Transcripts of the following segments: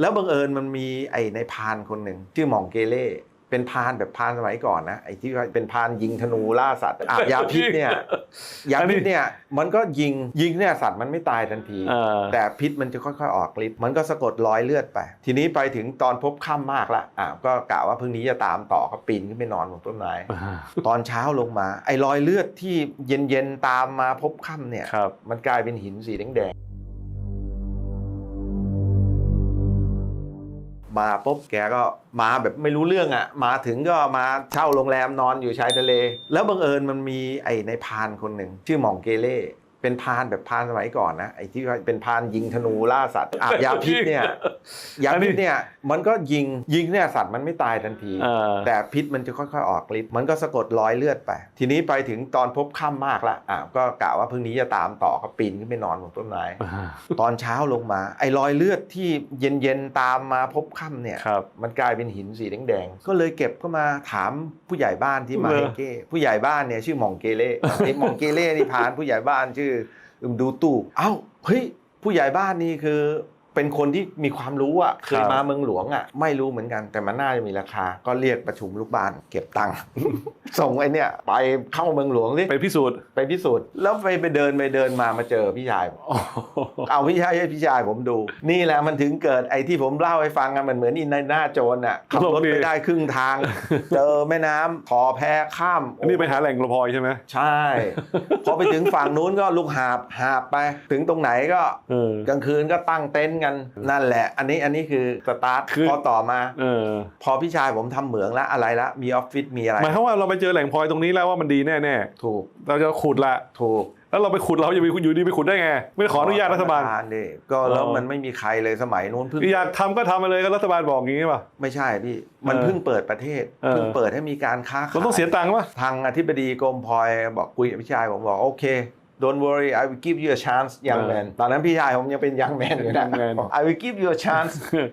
แล้วบังเอิญมันมีไอ้ในพรานคนหนึ่งชื่อหม่องเกเล่เป็นพรานแบบพรานสมัยก่อนนะไอ้ที่ว่าเป็นพรานยิงธนูล่าสัตว์อาบยาพิษเนี่ยยาพิษเนี่ยมันก็ยิงยิงเนี่ยสัตว์มันไม่ตายทันทีเออแต่พิษมันจะค่อยๆออกฤทธิ์มันก็สะกดรอยเลือดไป ทีนี้ไปถึงตอนพบค่ำมากละอ่าก็กะว่าพรุ่งนี้จะตามต่อก็ปีนขึ้นไปนอนบนต้นไม้ตอนเช้าลงมา ไอ้รอยเลือดที่เย็นๆตามมาพบค่ำเนี่ยครับมันกลายเป็นหินสีแดง มาปุ๊บแกก็มาแบบไม่รู้เรื่องอะ่ะมาถึงก็มาเช่าโรงแรมนอนอยู่ชายทะเล แล้วบังเอิญมันมีไอ้ในพานคนหนึ่งชื่อหม่องเกเล่ เป็นพรานแบบพรานสมัยก่อนนะไอ้ที่ว่าเป็นพรานยิงธนูล่าสัตว์อาบยาพิษเนี่ยยาพิษเนี่ยมันก็ยิงยิงเนี่ยสัตว์มันไม่ตายทันที เออ แต่พิษมันจะค่อยๆออกฤทธิ์มันก็สะกดรอยเลือดไป ทีนี้ไปถึงตอนพบค่ำมากละอ่าก็กะว่าพรุ่งนี้จะตามต่อก็ปีนขึ้นไปนอนบนต้นไม้ ตอนเช้าลงมา ไอ้รอยเลือดที่เย็นๆตามมาพบค่ำเนี่ย ครับ มันกลายเป็นหินสีแดงๆ ก็เลยเก็บก็มาถามผู้ใหญ่บ้านที่มาเหรอเฮเก้ ผู้ใหญ่บ้านเนี่ยชื่อหม่องเกเล่ไอ้หม่องเกเล่นี่พานผู้ใหญ่บ้านชื่ออึมดูตู้เอ้าเฮ้ยผู้ใหญ่บ้านนี่คือ เป็นคนที่มีความรู้อะเคยมาเมืองหลวงอะไม่รู้เหมือนกันแต่มันน่าจะมีราคา ก็เรียกประชุมลูกบ้าน เก็บตังค์ส่งไอ้เนี่ยไปเข้าเมืองหลวงสิไปพิสูจน์ไปพิสูจน์แล้วไปไปเดินไปเดินมามาเจอพี่ชายผมเอาพี่ชายให้พี่ชายผมดู นี่แหละมันถึงเกิดไอ้ที่ผมเล่าให้ฟังอะมันเหมือนอินในหน้าโจรอะขับรถไปได้ครึ่งทาง เจอแม่น้ำขอแพข้ามอันนี้ไปหาแหล่งกระพลอยใช่ไหมใช่พอไปถึงฝั่งนู้นก็ลูกหาบหาบไป ถึงตรงไหนก็เออกลางคืนก็ตั้งเต็นท์กันนั่นแหละ อันนี้อันนี้คือสตาร์ทคือ พอต่อมาเออพอพี่ชายผมทำเหมืองแล้วอะไรละมีออฟฟิศมีอะไรหมายความว่าเราไปเจอแหล่งพลอยตรงนี้แล้วว่ามันดีแน่ถูกๆเราจะขุดละ ถูกแล้วเราไปขุดเราจะไปอยู่ดีไปขุดได้ไง ไม่ได้ขออนุญาตรัฐบาลดิก็แล้วเออ มันไม่มีใครเลยสมัยนู้นเพิ่งอยากทำก็ทำมาเลยก็รัฐบาลบอกอย่างนี้ป่ะ ไม่ใช่พี่มันเออเพิ่งเปิดประเทศเออ เพิ่งเปิดให้มีการค้าขาย เราต้องเสียตังค์ป่ะ ทางอธิบดีกรมพลอยบอกคุยกับพี่ชายผมบอกโอเค don't worry I will give you a chance young เออ man ตอนนั้นพี่ชายผมยังเป็น young man อยู่นะ Young man บอก I will give you a chance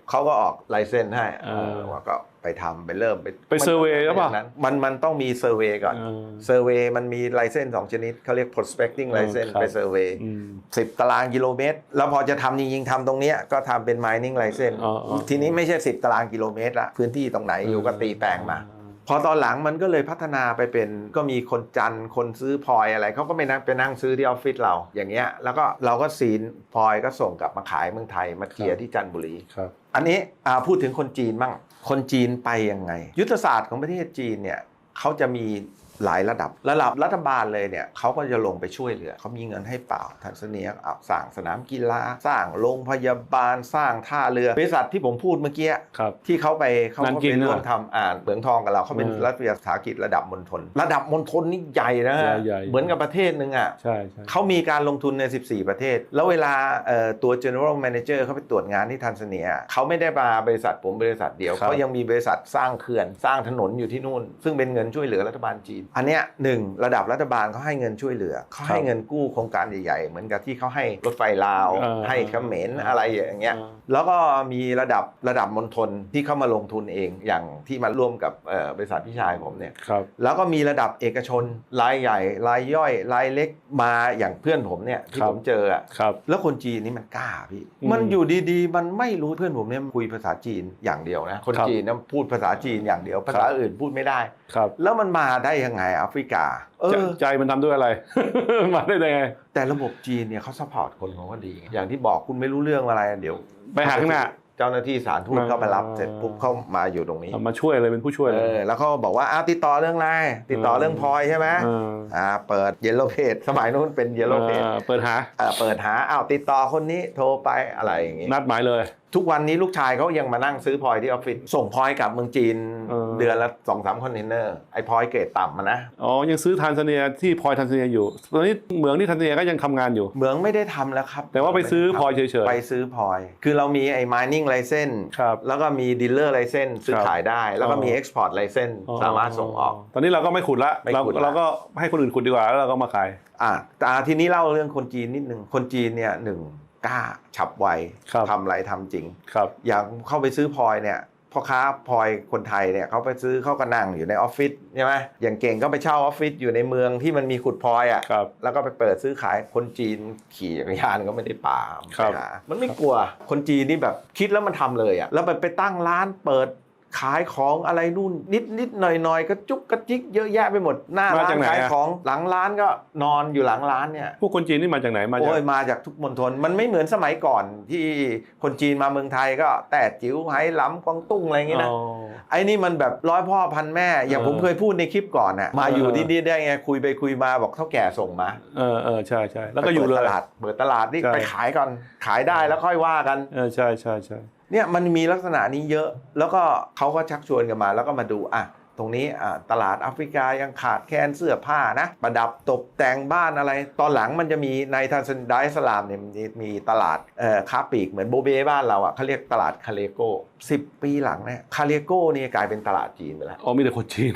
เขาก็ออกไลเซนให้เออว่าก็ไปทำไปเริ่มไปไป survey หรือเปล่านั้นมันมันต้องมีเซอร์เวย์ก่อนเออเซอร์เวย์มันมีไลเซนสองชนิดเขาเรียก prospecting เออ license ครับไปเซอร์เวย์อืมสิบตารางกิโลเมตร แล้วพอจะทำจริงๆทำตรงเนี้ยก็ทำเป็น mining license อ๋ออ๋อทีนี้ไม่ใช่10ตารางกิโลเมตรละพื้นที่ตรงไหนอยู่ก็ตีแปลงมา พอตอนหลังมันก็เลยพัฒนาไปเป็นก็มีคนจันทร์คนซื้อพลอยอะไรเขาก็ไปนั่งไปนั่งซื้อที่ออฟฟิศเราอย่างเงี้ยแล้วก็เราก็ซีนพลอยก็ส่งกลับมาขายเมืองไทยมาเจียร์ที่จันทบุรีครับอันนี้อ่าพูดถึงคนจีนบ้างคนจีนไปยังไง ยุทธศาสตร์ของประเทศจีนเนี่ยเขาจะมี หลายระดับ ระดับรัฐบาลเลยเนี่ยเขาก็จะลงไปช่วยเหลือเขามีเงินให้เปล่าทันซาเนียเอาสร้างสนามกีฬาสร้างโรงพยาบาลสร้างท่าเรือบริษัทที่ผมพูดเมื่อกี้ครับที่เขาไปเขานั่ก็งกิไปนร่วมน่ะทำอ่านเหมืองทองกับเราเขาเป็นเออรัฐวิสาหกิจระดับมณฑลระดับมณฑลนี่ใหญ่นะใหญ่ๆเหมือนกับประเทศหนึ่งอะใช่ใช่เขามีการลงทุนใน 14 ประเทศ แล้วเวลาเอ่อตัว general manager เขาไปตรวจงานที่ทันซาเนียเขาไม่ได้มาบริษัทผมบริษัทเดียวครับเขายังมีบริษัทสร้างเขื่อนสร้างถนนอยู่ที่นู่น ซึ่งเป็นเงินช่วยเหลือรัฐบาลจีนอันเนี้ยหนึ่งระดับรัฐบาลเขาให้เงินช่วยเหลือเขาให้เงินกู้โครงการใหญ่ๆ เหมือนกับที่เขาให้รถไฟลาวเออให้เขมรอะไรอย่างเงี้ยเออแล้วก็มีระดับระดับมณฑลที่เข้ามาลงทุนเองอย่างที่มาร่วมกับเอ่อบริษัทพี่ชายผมเนี่ยครับแล้วก็มีระดับเอกชนรายใหญ่รายย่อยรายเล็กมาอย่างเพื่อนผมเนี่ยที่ครับผมเจออะครับแล้วคนจีนนี่มันกล้าพี่อืมมันอยู่ดีๆ มันไม่รู้เพื่อนผมเนี่ยคุยภาษาจีนอย่างเดียวนะคนครับจีนนะพูดภาษาจีนอย่างเดียว ภาษาครับอื่นพูดไม่ได้ครับแล้วมันมาได้ยังไงแอฟริกาเอใจอใจมันทำด้วยอะไร มาได้ยังไง แต่ระบบจีนเนี่ยเขาซัพพอร์ตคนเขาก็ดี อย่างที่บอกคุณไม่รู้เรื่องอะไรเดี๋ยว ไปหาข้างหน้าเจ้าหน้าที่สารทูตเข้าไปรับอ่าเสร็จปุ๊บเข้ามาอยู่ตรงนี้เอามาช่วยเลยเป็นผู้ช่วยเลเอยอแล้วเขาบอกว่าอ้าวติดต่อเรื่องอะไรติดต่อเรื่องพลอยใช่ไหมเอออ่าเปิดเยลโลเพจสมัยนู้นเป็นเยลโลเพจเออเปิดหาเปิดหาอ้าวติดต่อคนนี้โทรไปอะไรอย่างงี้นัดหมายเลย ทุกวันนี้ลูกชายเขายังมานั่งซื้อพลอยที่ออฟฟิศส่งพลอยกลับเมืองจีนเออ เดือนละสองสามคอนเทนเนอร์ไอ้พลอยเกรดต่ำมานะ อ๋อ ยังซื้อทันซาเนียที่พลอยทันซาเนียอยู่ ตอนนี้เหมืองที่ทันซาเนียก็ยังทำงานอยู่ เหมืองไม่ได้ทำแล้วครับแต่ว่าไปซื้อพลอยเฉยๆ ไปซื้อพลอย คือเรามีไอ้ mining license ครับ แล้วก็มี dealer license ซื้อครับขายได้ แล้วก็มีอ๋อ export license สามารถส่งออก ตอนนี้เราก็ไม่ขุดละไม่เราขุดละ เราก็ให้คนอื่นขุดดีกว่าแล้วเราก็มาขาย อะแต่ทีนี้เล่าเรื่องคนจีนนิดนึงคนจีนเนี่ยหนึ่ง กล้าฉับไวครับทำอะไรทำจริงครับอย่างเข้าไปซื้อพลอยเนี่ยพ่อค้าพลอยคนไทยเนี่ยเขาไปซื้อเขาก็นั่งอยู่ในออฟฟิศใช่ไหมอย่างเก่งก็ไปเช่าออฟฟิศอยู่ในเมืองที่มันมีขุดพลอยอะครับแล้วก็ไปเปิดซื้อขายคนจีนขี่จักรยานก็ไม่ได้ป่าครับไปหามันไม่กลัวคนจีนนี่แบบคิดแล้วมันทำเลยอะแล้วไปไปตั้งร้านเปิด ขายของอะไรนู่นนิดนิดหน่อยหน่อยกระจุกกระจิกเยอะแยะไปหมดหน้าร้านขายของหลังร้านก็นอนอยู่หลังร้านเนี่ยพวกคนจีนนี่มาจากไหนมาจาก โอ้ยมาจากทุกมณฑลมันไม่เหมือนสมัยก่อนที่คนจีนมาเมืองไทยก็แต่จิ๋วไหหลำกวางตุ้งอะไรอย่างงี้นะอ๋อไอ้นี่มันแบบร้อยพ่อพันแม่ อย่างเออผมเคยพูดในคลิปก่อนน่ะมาอยู่เออที่นี่ได้ไงคุยไปคุยมาบอกเท่าแก่ส่งมาเออเออใช่ใช่แล้วก็อยู่เลไปยปิดตลาดเปิดตลาดนี่ใช่ ไปขายก่อนขายได้แล้วค่อยว่ากัน เออใช่ใช่ใช่ เนี่ยมันมีลักษณะนี้เยอะ แล้วก็เขาก็ชักชวนกันมา แล้วก็มาดูอะตรงนี้อะตลาดแอฟริกายังขาดแคลนเสื้อผ้านะ ประดับตกแต่งบ้านอะไร ตอนหลังมันจะมีในทันซันไดสลามเนี่ยมันมีตลาดเอ่อค้าปลีกเหมือนโบเบ้บ้านเราอะเขาเรียกตลาดคาเลโก้สิบปีหลังเนี่ยคาเลโก้นี่กลายเป็นตลาดจีนไปแล้วอ๋อมีแต่คนจีน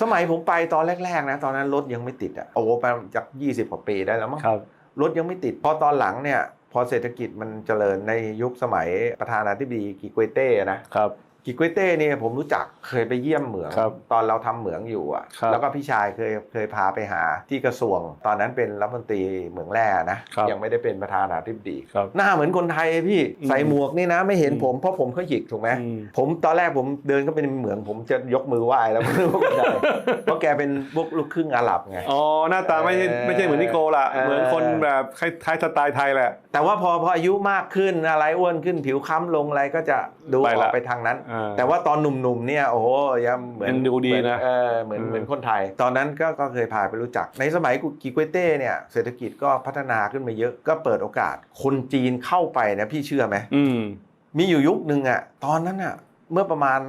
สมัยผมไปตอนแรกๆนะ ตอนนั้นรถยังไม่ติดอะโอ้โหไปจาก 20กว่าปีได้แล้วมั้งครับรถยังไม่ติดพอตอนหลังเนี่ย พอเศรษฐกิจมันเจริญในยุคสมัยประธานาธิบดีกิกเต้นะครับ กิกวยเต้เนี่ยผมรู้จักเคยไปเยี่ยมเหมือง ครับตอนเราทำเหมืองอยู่อะ ครับแล้วก็พี่ชายเคยเคยพาไปหาที่กระทรวง ตอนนั้นเป็นรัฐมนตรีเหมืองแร่นะ ครับยังไม่ได้เป็นประธานาธิบดีครับหน้าเหมือนคนไทยพี่อืมใส่หมวกนี่นะ ไม่เห็นอืม ผมเพราะผมเขาหยิกถูกไหม อืม ผมตอนแรกผมเดินเข้าไปในเหมือง ผมจะยกมือไหว้แล้ว ไม่รู้ว่าเป็นอะไรเพราะแกเป็นพวกลูกครึ่งอาหรับไง อ๋อหน้าตาไม่ใช่เออไม่ใช่เหมือนนิโกล่ะเออ เหมือนคนแบบคล้ายๆสไตล์ไทยแหละ แต่ว่าพอพออายุมากขึ้นอะไรอ้วนขึ้นผิวค้ำลงอะไรก็จะดูไปอละ อกไปทางนั้นอ่าแต่ว่าตอนหนุ่มๆเนี่ยโอ้โหยังเหมือนยังดูดีนะเหมือเออเหมือนอืมเหมือนคนไทย ตอนนั้นก็ก็เคยพาไปรู้จัก ในสมัยกิกวยเต้เนี่ยเศรษฐกิจก็พัฒนาขึ้นมาเยอะก็เปิดโอกาสคนจีนเข้าไปนะพี่เชื่อไหมอืมมีอยู่ยุคหนึ่งอะตอนนั้นอะเมื่อประมาณ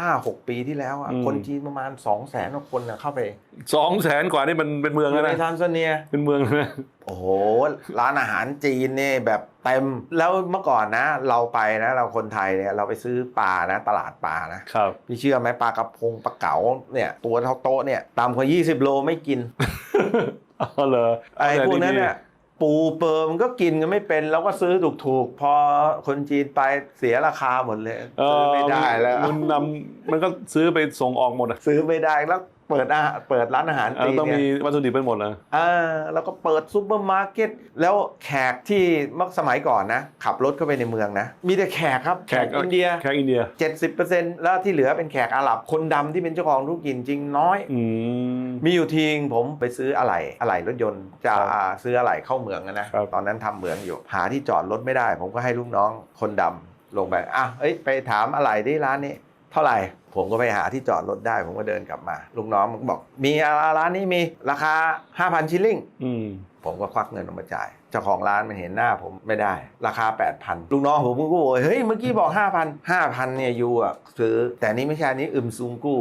5-6ปีที่แล้วอะอืม คนจีนประมาณ2 0 0แสนกว่าคนน่ะเข้าไปสองแสนกว่านี่มันเป็นเมืองอแล้วยู่ในนะทานซาเนีย เป็นเมืองแล้วนะ โอ้โห ร้านอาหารจีนเนี่ยแบบเต็ม แล้วเมื่อก่อนนะ เราไปนะ เราคนไทยเนี่ยเราไปซื้อปลานะ ตลาดปลานะ ครับ พี่เชื่อไหมปลากระพงปลาเก๋าเนี่ย ตัวเท่าโต๊ะเนี่ยต่ำกว่า20โลไม่กินอ๋อเหรอไอ้พวกนั้นเนี่ย ปูเปิมนก็กินกันไม่เป็นเราก็ซื้อถูกๆ พอคนจีนไปเสียราคาหมดเลยเอซื้ออไม่ได้แล้วมันนำมันก็ซื้อไปส่งออกหมดอะซื้อไม่ได้แล้ว เปิดอาหารเปิดร้านอาหารเออจีนต้องเนี่ยมีวัตถุดิบเป็นหมดนะอ่าแล้วก็เปิดซูเปอร์มาร์เก็ตแล้วแขกที่เมื่อสมัยก่อนนะ ขับรถเข้าไปในเมืองนะ มีแต่แขกครับแขกอินเดียแขกอินเดีย70%แล้วที่เหลือเป็นแขกอาหรับคนดำที่เป็นเจ้าของธุรกิจจริงน้อยอืมมีอยู่ทีงผมไปซื้ออะไหล่อะไหล่รถยนต์จะครับซื้ออะไหล่เข้าเมืองอะนะครับตอนนั้นทำเหมืองอยู่หาที่จอดรถไม่ได้ ผมก็ให้ลูกน้องคนดำลงไปอะเอ้ยไปถามอะไหล่ที่ร้านนี้ เท่าไหร่ ผมก็ไปหาที่จอดรถได้ ผมก็เดินกลับมา ลูกน้องมันก็บอก มีอะไรร้านนี้มีราคา 5,000 ชิลลิงอืมผมก็ควักเงินออกมาจ่าย เจ้าของร้านมันเห็นหน้าผมไม่ได้ ราคา 8,000 ลูกน้องผมก็บอกเฮ้ย เมื่อกี้บอก 5,000 5,000เนี่ยยูอะซื้อ แต่นี่ไม่ใช่อันนี้อึมซุงกู้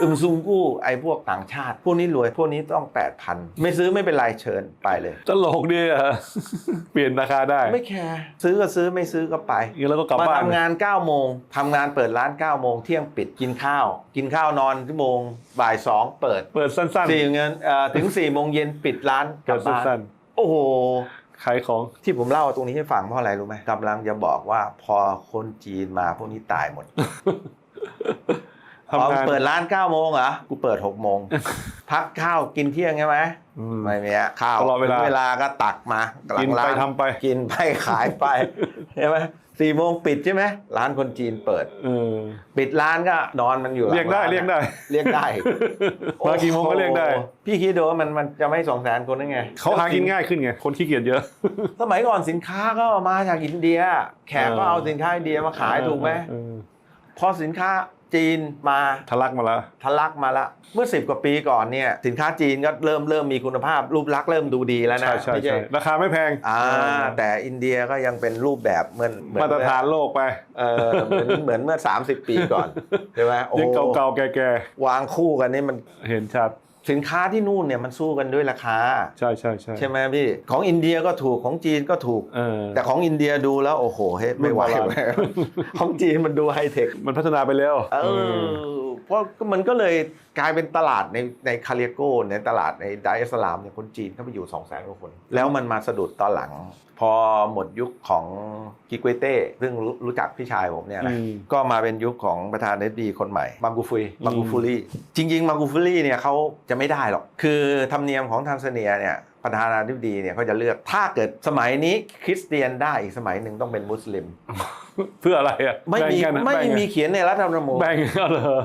อึมซุงกู้ไอ้พวกต่างชาติ พวกนี้รวย พวกนี้ต้อง 8,000 ไม่ซื้อไม่เป็นไรเชิญไปเลย ตลกดีอะ เปลี่ยนราคาได้ ไม่แคร์ซื้อก็ซื้อไม่ซื้อก็ไปงั้นเราก็กลับมาบ้าน ทำงาน9โมงทำงานเปิดร้าน9โมงเที่ยงปิดกินข้าว กินข้าวนอนชั่วโมงบ่ายสองเปิดเปิดสั้นสี่เงินเอ่อถึง4โมงเย็นปิดร้านๆกลัเปิบดบ้านสั้นโอ้โห ๆขายของ ที่ผมเล่าตรงนี้ให้ฟังเพราะอะไรรู้ไหมกำลังจะบอกว่าพอคนจีนมาพวกนี้ตายหมด พอทำงานเปิดร้าน9โมงเหรอ กูเปิด6โมง พักข้าวกินเที่ยงใช่ไหมอืมไม่มีอะข้าวตลอดเวลาถึงเวลาก็ตักมาหลักิงนร้าไปนทำไป กินไปขายไปใช่ไหมสี่โมงปิดใช่ไหมร้านคนจีนเปิดเออปิดร้านก็นอนมันอยู่หลังเรียกได้านอะเรียกได้ เรียกได้มากี่โมงก็เรียกได้โอ้โหพี่คิดดูว่ามันมันจะไม่สองแสนคนได้ไงเขาหากินง่ายขึ้นไงคนขี้เกียจเยอะ สมัยก่อนสินค้าก็มาจากอินเดีย แขกก็เออเอาสินค้าอินเดียมาขายถูกไหมเออพอสินค้า จีนมาทะลักมาแล้วทะลักมาละเมื่อ 10 กว่าปีก่อนเนี่ยสินค้าจีนก็เริ่มเริ่มมีคุณภาพรูปลักษณ์เริ่มดูดีแล้วนะใช่ใช่ไม่ใช่ราคาไม่แพงอ่าแต่อินเดียก็ยังเป็นรูปแบบเหมือนเหมือนมาตรฐานโลกไปเออเหมือนเหมือนเมื่อ 30 ปีก่อนใช่ไหมโอ้ยังโหเก่าๆแก่วางคู่กันนี่มันๆเห็นชัด สินค้าที่นู่นเนี่ยมันสู้กันด้วยราคา ใช่ใช่ใช่ใช่ไหมพี่ของอินเดียก็ถูกของจีนก็ถูก เออ แต่ของอินเดียดูแล้ว โอ้โหเฮ้ยไม่ไหวรุ่นโบราณ ของจีนมันดูไฮเทคมันพัฒนาไปแล้ว เออเพราะมันก็เลย กลายเป็นตลาดในในคาเรียโกในตลาดในไดอะสลามเนี่ยคนจีนเข้าไปอยู่2 0 0 0 0 0กว่าคน แล้วมันมาสะดุดตอนหลัง พอหมดยุคของกิกเวเต้ซึ่งรู้รู้จักพี่ชายผมเนี่ยนะอืมก็มาเป็นยุคของประธานาธิบดีคนใหม่มังกูฟุยมังกูฟูรี่จริง ๆมังกูฟูรี่เนี่ยเขาจะไม่ได้หรอก คือธรรมเนียมของทางซาเนียเนี่ยประธานาธิบดีเนี่ยเขาจะเลือกถ้าเกิดสมัยนี้คริสเตียนได้อีกสมัยหนึ่งต้องเป็นมุสลิม เพื่ออะไรอะไม่มีแบ่งกันอะไม่แบ่งกันมีเขียนในรัฐธรรมนูญแบ่งกันเหรอ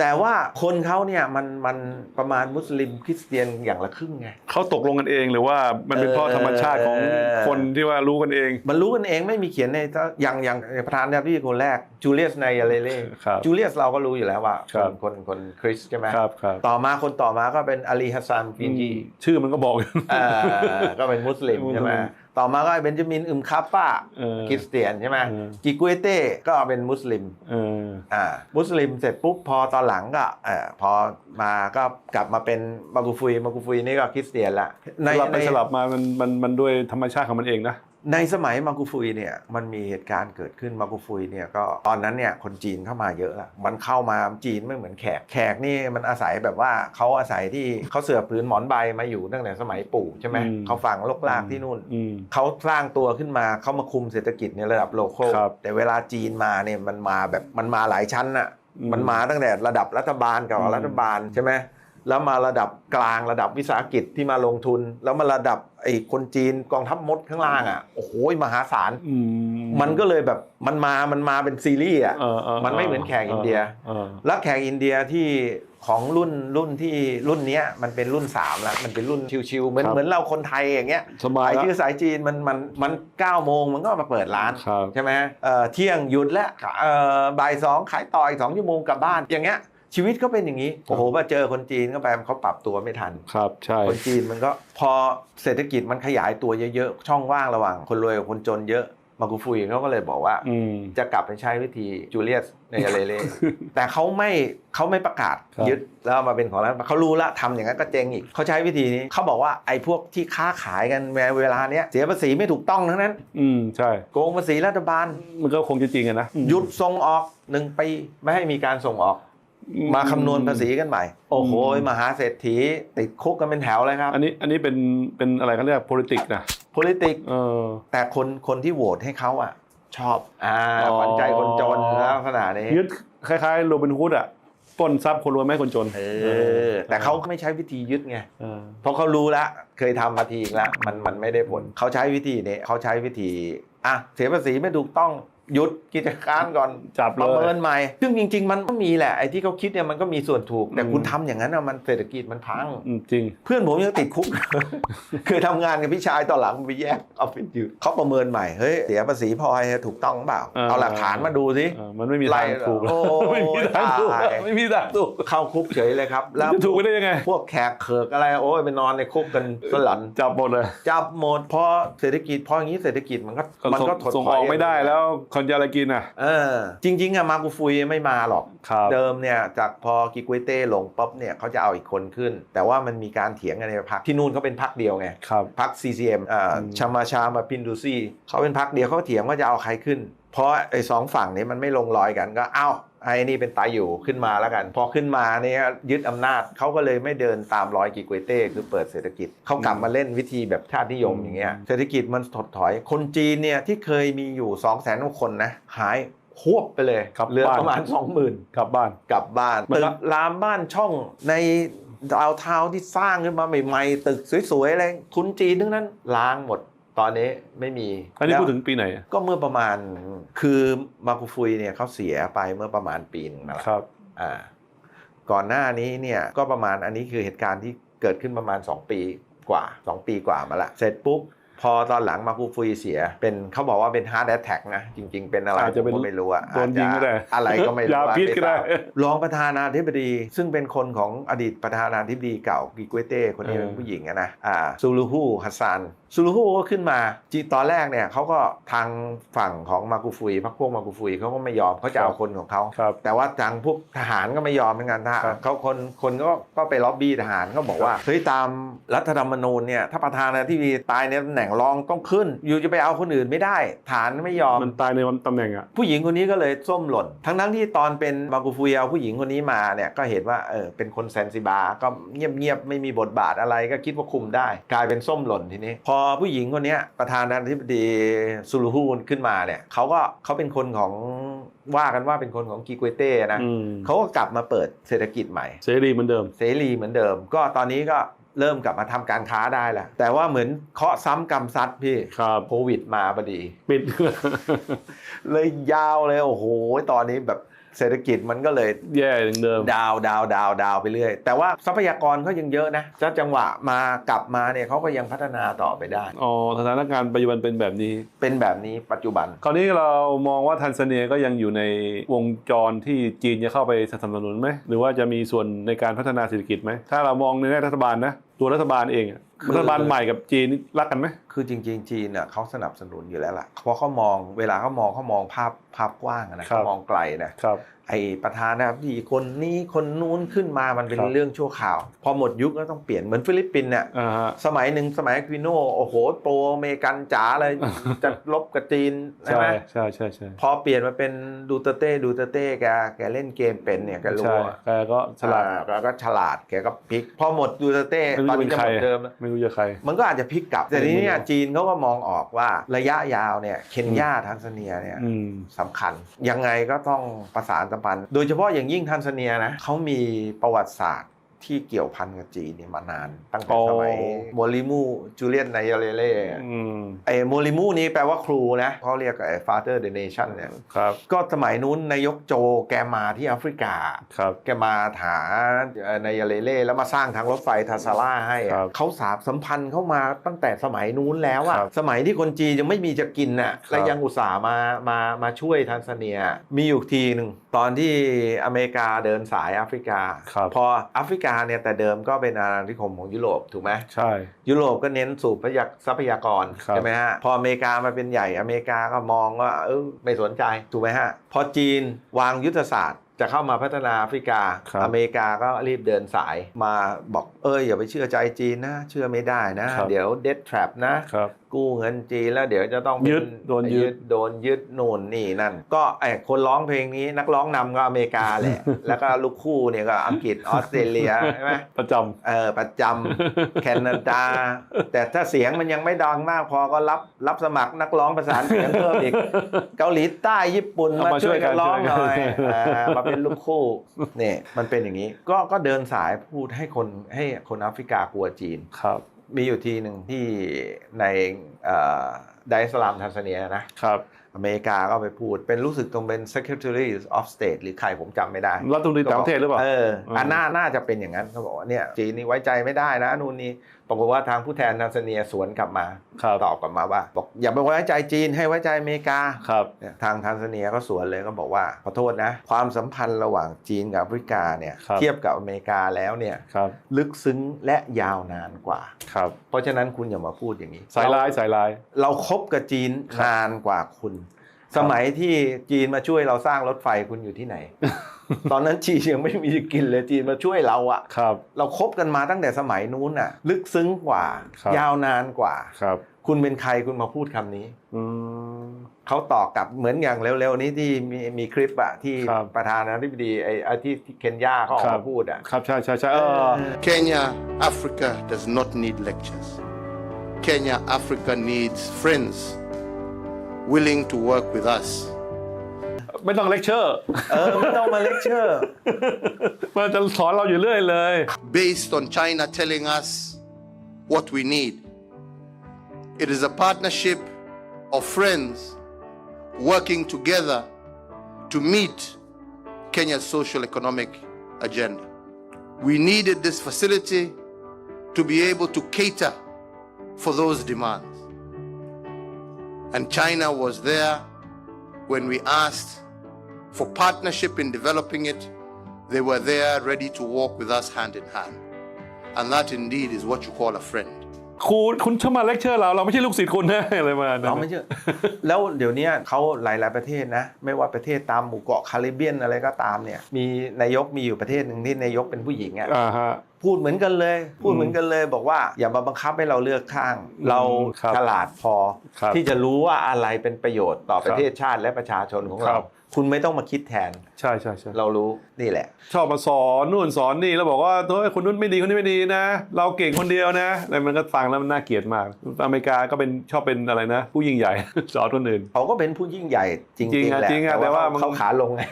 แต่ว่าคนเขาเนี่ยมันมันประมาณมุสลิมคริสเตียนอย่างละครึ่งไงเขาตกลงกันเองหรือว่ามันเป็นเพราะธรรมชาติของเออคนที่ว่ารู้กันเอง มันรู้กันเองไม่มีเขียนในอย่างอย่างประธานาธิบดีคนแรกจูเลียสไนยาเลเล่ครับจูเลียสเราก็รู้อยู่แล้วว่าครัคบนคนคนคริสใช่ไหมครับครับต่อมาคนต่อมาก็เป็นอาลีฮัสซันฟินจีชื่อมันก็บอกอยู่อ่าก็เป็นมุสลิมใช่ไหมมุสลิม ต่อมาก็เบนจามินอึมคาป้าเออคริสเตียนใช่ไหมเออกิกเวเต้ก็เป็นมุสลิมเอออ่ามุสลิมเสร็จปุ๊บพอตอนหลังก็เออพอมาก็กลับมาเป็นมากูฟุยมากูฟุยนี่ก็คริสเตียนละในสลับไปในสลับมามันมันมันด้วยธรรมชาติของมันเองนะ ในสมัยมากูฟุยเนี่ยมันมีเหตุการณ์เกิดขึ้นมากูฟุยเนี่ยก็ตอนนั้นเนี่ยคนจีนเข้ามาเยอะละมันเข้ามาจีนไม่เหมือนแขกแขกนี่มันอาศัยแบบว่าเขาอาศัยที่เขาเสือผืนหมอนใบมาอยู่ตั้งแต่สมัยปู่ใช่ไหมอืมเขาฝังลกลากที่นู่นอืมเขาสร้างตัวขึ้นมาเขามาคุมเศรษฐกิจในระดับโลคอลครับแต่เวลาจีนมาเนี่ยมันมาแบบมันมาหลายชั้นน่ะอืมมันมาตั้งแต่ระดับรัฐบาลกับอืมรัฐบาลใช่ไหม แล้วมาระดับกลางระดับวิสาหกิจที่มาลงทุน แล้วมาระดับไอ้คนจีนกองทัพมดข้างล่างอะโอ้โหมหาศาลอืมมันก็เลยแบบมันมามันมาเป็นซีรีส์อะเออเออมันไม่เหมือนแขกอินเดียเออแล้วแขกอินเดียที่ของรุ่นรุ่นที่รุ่นเนี้ยมันเป็นรุ่นสามแล้วมันเป็นรุ่นชิวๆเหมือนครับเหมือนเราคนไทยอย่างเงี้ยสบายไอ้แล้วชื่อสายจีนมันมันมันเก้าโมงมันก็มาเปิดร้านครับใช่ไหมเอ่อเที่ยงหยุดแล้วเอ่อบ่ายสองขายต่ออีกสองชั่วโมงกลับบ้านอย่างเงี้ย ชีวิตก็เป็นอย่างนี้โอ้โหมาเจอคนจีนเข้าไปเขาปรับตัวไม่ทันครับใช่คนจีนมันก็พอเศรษฐกิจมันขยายตัวเยอะๆช่องว่างระหว่าง คนรวยกับคนจนเยอะมากูฟุยเขาก็เลยบอกว่าอืมจะกลับไปใช้วิธีจูเลียสในเรเล่แต่เขาไม่เขาไม่ประกาศครับยึดแล้วเอามาเป็นของรัฐเขารู้ละทำอย่างนั้นก็เจ๊งอีกเขาใช้วิธีนี้เขาบอกว่าไอ้พวกที่ค้าขายกันเวลาเนี้ยเสียภาษีไม่ถูกต้องทั้งนั้น อืมใช่โกงภาษีรัฐบาลมันก็คงจะจริงอะนะหยุดส่งออกหนึ่งปีไม่ให้มีการส่งออก มาคำนวณภาษีกันใหม่ โอ้โหมหาเศรษฐีติดคุกกันเป็นแถวเลยครับ อันนี้อันนี้เป็นเป็นอะไรเขาเรียก politics นะ politics เออแต่คนคนที่โหวตให้เขาอะ ชอบอ่าอ๋อขวัญใจคนจนลักษณะนี้ยึดคล้ายๆโรบินฮูดอะปล้นทรัพย์คนรวยไม่ให้คนจนเออแต่เขาไม่ใช้วิธียึดไงเออเพราะเขารู้แล้วเคยทำมาทีแล้วมันมันไม่ได้ผลเขาใช้วิธีนี้เขาใช้วิธีอะเสียภาษีไม่ถูกต้อง หยุดกิจการก่อนจับเลประยเมินใหม่ ซึ่งจริง ๆ มันก็มีแหละไอ้ที่เขาคิดเนี่ยมันก็มีส่วนถูก แต่อืมคุณทำอย่างนั้นน่ะมันเศรษฐกิจมันพังอืมจริง เพื่อนผมยังติดคุกเคยทำงานกับพี่ชายตอนหลังไปแยกออฟฟิศอยู่เขาประเมินใหม่เฮ้ยเสียภาษีพลอยถูกต้องเปล่า เออเอาหลักฐานมาดูสิเออมันไม่มีทางไล่ถูกโอ้ไม่มีทางถูกตายไม่มีทางถูกเข้าคุกเฉยเลยครับ แล้วจะถูกไปได้ยังไง พวกแขกเขิกอะไรโอ้ยไปนอนในคุกกันสลันจับหมดเลยจับหมดเพราะเศรษฐกิจพออย่างนี้เศรษฐกิจมันก็มันก็ถดส่งถออยอกไม่ได้แล้วคนจะอะไรกินอะเออจริง ๆอะมากูฟุยไม่มาหรอก ครับเดิมเนี่ยจากพอกิกเวเต้ลงป๊บเนี่ยเขาจะเอาอีกคนขึ้น แต่ว่ามันมีการเถียงกันในพักที่นู่นเขาเป็นพักเดียวไงครับ พัก CCM อ่าอืมชามาชามาพินดูซี่เขาเป็นพักเดียวเขาเถียงว่าจะเอาใครขึ้น เพราะไอ้สองฝั่งนี้มันไม่ลงรอยกันก็เอ้า ไอ้นี่เป็นตายอยู่ขึ้นมาแล้วกัน พอขึ้นมาเนี่ยยึดอำนาจเขาก็เลยไม่เดินตามรอยกิกเวเต้คือเปิดเศรษฐกิจเขากลับมาเล่นวิธีแบบชาตินิยมอย่างเงี้ยเศรษฐกิจมันถดถอย คนจีนเนี่ยที่เคยมีอยู่ 2 0 0 0 0 0คนนะหายหวบไปเลยครับเหลือบ้านประมาณ 20,000กลับบ้านกลับบ้านมันตึก็กรามบ้านช่องในดาวเทาวน์ที่สร้างขึ้นมาใหม่ๆตึกสวยๆอะไรทุนจีนทั้งนั้นล้างหมด ตอนนี้ไม่มีอันนี้แล้วพูดถึงปีไหน ก็เมื่อประมาณคือมากุฟุยเนี่ยเขาเสียไปเมื่อประมาณปีหนึงนั่นแหละครับอ่าก่อนหน้านี้เนี่ยก็ประมาณอันนี้คือเหตุการณ์ที่เกิดขึ้นประมาณ 2 ปีกว่า 2 ปีกว่ามาละ เสร็จปุ๊บ พอตอนหลังมากุฟุยเสีย เป็นเขาบอกว่าเป็นฮาร์ดแอ t แทกนะ จริง ๆ เป็นอะไรอาจจะเป็นผมก็ไม่รู้อะโดนยิงก็ได้อาจจะอะไรก็ไม่รู้ยาอะพิษก็ได้ม่ทราบรองประธานาธิบดี ซึ่งเป็นคนของอดีตประธานาธิบดีเก่ากิกเวเต้คนนี้เออเป็นผู้หญิงอะนะอ่าซูลูฮูฮัสซานซูลูฮูก็ขึ้นมาจีตอนแรกเนี่ยเขาก็ทางฝั่งของมากุฟุยพรรคพวกมากุฟุยเขาก็ไม่ยอมเขาจะเอาคนของเขาครับแต่ว่าทางพวกทหารก็ไม่ยอมเหมือนกันทหารครับเขาคนคนก็ก็ไปล็อบบี้ทหารเขาบอกว่าเฮ้ยตามรัฐธรรมนูญเนี่ยถ้าประธานาธิบดีตายในตำแหน่งงรองต้องขึ้น อยู่จะไปเอาคนอื่นไม่ได้ ฐานไม่ยอมมันตายในวันตำแหน่งอะผู้หญิงคนนี้ก็เลยส้มหล่น ทั้งทั้งๆที่ตอนเป็นบากูฟุยเอาผู้หญิงคนนี้มาเนี่ยก็เห็นว่าเออเป็นคนแซนซิบาก็เงียบๆไม่มีบทบาทอะไรก็คิดว่าคุมได้ กลายเป็นส้มหล่นทีนี้ พอผู้หญิงคนเนี้ยประธานาธิบดีซูลูฮูนขึ้นมาเนี่ยเขาก็เขาเป็นคนของว่ากันว่าเป็นคนของกีเกวเต้นะอืมเขาก็กลับมาเปิดเศรษฐกิจใหม่ เสรีเหมือนเดิม เสรีเหมือนเดิม ก็ตอนนี้ก็ เริ่มกลับมาทำการค้าได้แหละแต่ว่าเหมือนเคาะซ้ำกรรมซัดพี่ครับโควิดมาพอดี ปิด เลยยาวเลยโอ้โหตอนนี้แบบ เศรษฐกิจมันก็เลยแย่อย่างเดิมดาวดาวดาวดาวไปเรื่อย แต่ว่าทรัพยากรก็ยังเยอะนะถ้าจังหวะมากลับมาเนี่ยเขาก็ยังพัฒนาต่อไปได้อ๋อสถานการณ์ปัจจุบันเป็นแบบนี้ เป็นแบบนี้ปัจจุบัน คราวนี้เรามองว่าทันซาเนียก็ยังอยู่ในวงจรที่จีนจะเข้าไปสนับสนุนไหมหรือว่าจะมีส่วนในการพัฒนาเศรษฐกิจไหมถ้าเรามองในแง่รัฐบาลนะตัวรัฐบาลเองอะคือ รัฐบาลใหม่กับจีนนี่รักกันไหมคือจริง ๆ จีนเน่ะเขาสนับสนุนอยู่แล้วล่ะเพราะเขามองเวลาเขามองเขามองภาพภาพกว้างอะนะเขามองไกลนะครับ ไอ้ประธานาธิบดีคนนี้คนนู้นขึ้นมามันเป็นครับเรื่องชั่วข่าว พอหมดยุคก็ต้องเปลี่ยนเหมือนฟิลิปปินส์เนี่ยอ่าฮะสมัยหนึ่งสมัยควิโนโอ้โหโปรอเมริกันจ๋าเลยจะลบกับจีนใช่ใช่ไหมใช่ใช่ใช่พอเปลี่ยนมาเป็นดูเตอร์เต้ดูเตอร์เต้แกแกเล่นเกมเป็นเนี่ยแกรู้ใช่อะแกก็ฉลาดอ่แกก็ฉลาดแกก็พลิก พอหมดดูเตอร์เต้ไม่รู้ตอนจะเป็นี้นใครจะหมดเดิมแล้วไม่รู้จะใคร มันก็อาจจะพลิกกลับ แต่ทีนี้เนี่ยไม่รู้จีนเขาก็มองออกว่าระยะยาวเนี่ยเคนยาทันซาเนียเนี่ยอืมสำคัญยังไงก็ต้องประสานัมพันธ์โดยเฉพาะอย่างยิ่งทันซาเนียนะเขามีประวัติศาสตร์ ที่เกี่ยวพันกับจีนเนี่ยมานาน ตั้งแต่อ๋อสมัยโมลิมูจูเลียนไนเรเล่อืมไอ้โมลิมูนี่แปลว่าครูนะเขาเรียกไอ้ father the nation เนี่ยครับก็สมัยนู้นนายกโจแกมาที่แอฟริกาครับแกมาหาเอ่อนายาเลเล่แล้วมาสร้างทางรถไฟทาซาร่าให้อะครับเขาสาบสัมพันธ์เข้ามาตั้งแต่สมัยนู้นแล้วอะครับสมัยที่คนจีนยังไม่มีจะกินน่ะครับและยังอุตส่าห์มามามาช่วยทันซาเนียมีอยู่ทีหนึ่งตอนที่อเมริกาเดินสายแอฟริกาครับพอแอฟริกาเนี่ยแต่เดิมก็เป็นอาณานิคมของยุโรปถูกไหมใช่ ยุโรปก็เน้นสูบทรัพยากรครับใช่ไหมฮะพออเมริกามาเป็นใหญ่อเมริกาก็มองว่าเออไม่สนใจถูกไหมฮะพอจีนวางยุทธศาสตร์จะเข้ามาพัฒนาแอฟริกาครับอเมริกาก็รีบเดินสายมาบอก เอออย่าไปเชื่อใจจีนนะ เชื่อไม่ได้นะครับเดี๋ยวเด t แทร p นะครับกู้เงินจีนแล้วเดี๋ยวจะต้องเป็นยึดโดนยึดโดนยึดนู่นนี่นั่น ก็ไอ้คนร้องเพลงนี้นักร้องนำก็อเมริกาแหละ แล้วก็ลูกคู่เนี่ยก็อังกฤษออสเตรเลียใช่ไหมประจเออประจำแคนาดา แต่ถ้าเสียงมันยังไม่ดังมากพอก็รับรับสมัครนักร้องประสานเสียงเพิ่มอีกเกาหลีใต้ญี่ปุ่นเอามามาช่วยกันช่วยกันร้องหน่อยช่วยกันอ่ามาเป็นลูกคู่เนี่ยมันเป็นอย่างนี้ ก็ก็เดินสายพูดให้คนให้คนแอฟริกากลัวจีนำครับมีอยู่ทีหนึ่งที่ในไดสลามทันซาเนียนะครับอเมริกาก็ไปพูดเป็นรู้สึกตรงเป็น Secretary of State หรือใครผมจำไม่ได้รัฐมนตรีต่างประเทศหรือเปล่าเอออืมอันน่าน่าจะเป็นอย่างนั้นเขาบอกว่าเนี่ยจีนนี่ไว้ใจไม่ได้นะนู่นนี่ ปรากฏว่าทางผู้แทนทันซาเนียสวนกลับมาครับตอบกลับมาว่าบอกอย่าไปไว้ใจจีนให้ไว้ใจอเมริกาครับเนี่ยทางทันซาเนียก็สวนเลยก็บอกว่าขอโทษนะ ความสัมพันธ์ระหว่างจีนกับแอฟริกาเนี่ยครับเทียบกับอเมริกาแล้วเนี่ยครับลึกซึ้งและยาวนานกว่าครับเพราะฉะนั้นคุณอย่ามาพูดอย่างนี้ สายลายสายลายเราคบกับจีนครับนานกว่าคุณครับสมัยที่จีนมาช่วยเราสร้างรถไฟคุณอยู่ที่ไหน ตอนนั้นจีนยังไม่มีกินเลยจีนมาช่วยเราอะครับ เราคบกันมาตั้งแต่สมัยนู้นน่ะ ลึกซึ้งกว่าครับยาวนานกว่าครับ คุณเป็นใครคุณมาพูดคำนี้อืมเขาตอบกลับเหมือนอย่างเร็วๆนี้ที่มีมีคลิปอะที่ครับประธานาธิบดีไอ้ไอ้ที่ที่เคนยาเขาออกครัมาบพูดอะครับใช่ใช่ใช่เออ Kenya, Africa does not need lectures. Kenya, Africa needs friends willing to work with us. ไม่ต้องเลคเชอร์ เออไม่ต้องมาเลคเชอร์ มันจะสอนเราอยู่เรื่อยเลย based on China telling us what we need. It is a partnership of friends working together to meet Kenya's social economic agenda. We needed this facility to be able to cater for those demands. And China was there when we asked for partnership in developing it. They were there ready to walk with us hand in hand. And that indeed is what you call a friend. ครูคุณชอบมาเลคเชอร์เราเราไม่ใช่ลูกศิษย์คุณนะอะไรประมาณนั้นเราไม่เชื่อแล้วเดี๋ยวเนี้ยเขาหลาย ๆประเทศนะ ไม่ว่าประเทศตามหมู่เกาะคาริบเบียนอะไรก็ตามเนี่ย มีนายกมีอยู่ประเทศหนึ่งที่นายกเป็นผู้หญิงอะอ่าฮะพูดเหมือนกันเลย พูดเหมือนกันเลย บอกว่าอย่ามาบังคับให้เราเลือกข้าง เราครับฉลาดพอครับที่จะรู้ว่าอะไรเป็นประโยชน์ต่อคปรับระเทศชาติและประชาชนของครัเราบ คุณไม่ต้องมาคิดแทน ใช่ใช่ใช่เรารู้นี่แหละ ชอบมาสอนนู่นสอนนี่แล้วบอกว่าเฮ้ยคนนู้นไม่ดีคนนี้ไม่ดีนะ เราเก่งคนเดียวนะแต่มันก็ฟังแล้วมันน่าเกลียดมาก อเมริกาก็เป็นชอบเป็นอะไรนะ ผู้ยิ่งใหญ่ สอนคนอื่นเขาก็เป็นผู้ยิ่งใหญ่จริงจริงๆอะแหละจริงอะแต่ว่ามันเขาขาลงไง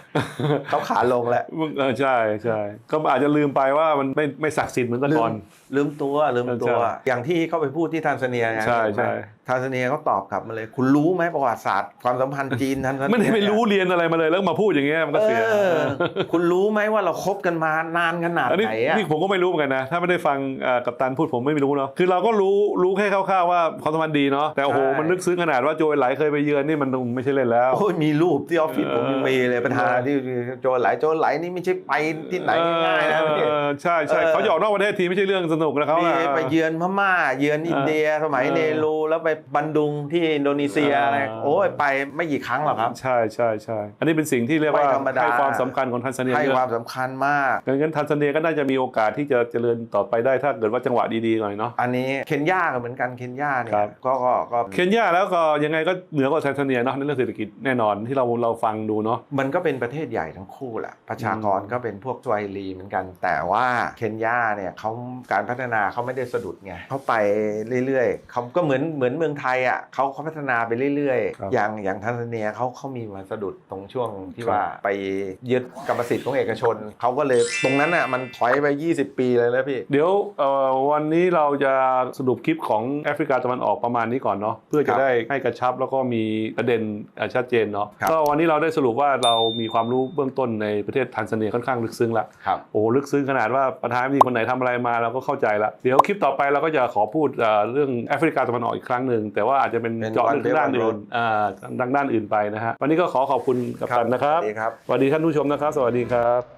เขาขาลงแล้วมึงเออใช่ใช่ก็อาจจะลืมไปว่ามันไม่ไม่ศักดิ์สิทธิ์เหมือนแต่ลืก่อมน ลืมตัวลืมตัวใช่อย่างที่เขาไปพูดที่ทานซาเนียไงใช่เห็นไหมใช่ทานซาเนียเขาตอบกลับมาเลย คุณรู้ไหมประวัติศาสตร์ความสัมพันธ์จีนทานซาเนียไม่ได้ไปรู้เรียนอะไรมาเลยแล้วมาพูดอย่างเงี้ยมันก็เสียเออคุณรู้ไหมว่าเราคบกันมานานขนาดอันนี้ไหนอะนี่ผมก็ไม่รู้เหมือนกันนะ ถ้าไม่ได้ฟังเอ่อกัปตันพูดผมไม่รู้เนาะคือเราก็รู้รู้แค่คร่าวๆว่าความสัมพันธ์ดีเนาะแต่โอ้โหมันลึกซึ้งขนาดว่าโจยไหลเคยไปเยือนนี่มันไม่ใช่เล่นแล้วโอ้ยมีรูปที่ออฟฟิศเออผมยังมีเลยประธานาธิบดีโจรไหลโจรไหลนี่ไม่ใช่ไปที่ไหนง่ายๆนะเอพี่อใช่ใช่เออเขาจะออกนอกประเทศทีไม่ใช่เรื่องสนุกนะเขามีอะไปเยือนพม่า เยือนอินเดียสมัยเออเนรูแล้วไปบันดุงที่อินโดนีเซียอะไรเออโอ้ยไปไม่กี่ครั้งหรอกครับ ใช่ใช่ใช่อันนี้เป็นสิ่งที่เรียกว่าไม่ธรรมดาให้ความสำคัญของทันซาเนียให้เยอะความสำคัญมากงั้นทันซาเนียก็น่าจะมีโอกาสที่จะเจริญต่อไปได้ถ้าเกิดว่าจังหวะดีๆหน่อยเนาะอันนี้เคนยาก็เหมือนกันเคนยาเนี่ครัยบก็ก็ก็เคนยาแล้วก็ยังไงก็เหนือกว่าทันซาเนียเนาะในเรื่องเศรษฐกิจแน่นอนที่เราเราฟังดูเนาะมันก็เป็นประเทศใหญ่ทั้งคู่แหละประชากรก็เป็นพวกสวาฮิลีเหมือนกัน แต่ว่าเคนยาเนี่ยเขาการพัฒนาเขาไม่ได้สะดุดไงเขาไปเรื่อยๆเขาก็เหมือนเหมือนเมืองไทยอะเขาเขาพัฒนาไปเรื่อยครับๆอย่างอย่างทันซาเนียเขาเขามีมาสะดุดตรงช่วงที่ครับว่าไปยึดกรรมสิทธิ์ของเอกชนเขาก็เลยตรงนั้นอะมันถอยไป 20 ปีเลยแล้วพี่ เดี๋ยวเอ่อวันนี้เราจะสรุปคลิปของแอฟริกาตะวันออกประมาณนี้ก่อนเนาะเพื่อครัจะบได้ให้กระชับแล้วก็มีประเด็นเอ่อชัดเจนเนาะครับก็วันนี้เราได้สรุปว่าเรามีความรู้เบื้องต้นในประเทศทันซาเนียค่อนข้างลึกซึ้งละครับโอ้ลึกซึ้งขนาดว่าประธานาธิบดีคนไหนทำอะไรมาเราก็เข้าใจละเดี๋ยวคลิปต่อไปเราก็จะขอพูดเอ่อเรื่องแอฟริกาตะวันออกอีกครั้งหนึ่งแต่ว่าอาจจะเป็นเป็นเจาะลึก one day ด้าน one อื่น road อ่าทางด้านอื่นไปนะฮะวันนี้ก็ขอขอบคุณกับตันนะครับสวัสดีครับสวัสดีท่านผู้ชมนะครับ สวัสดีครับ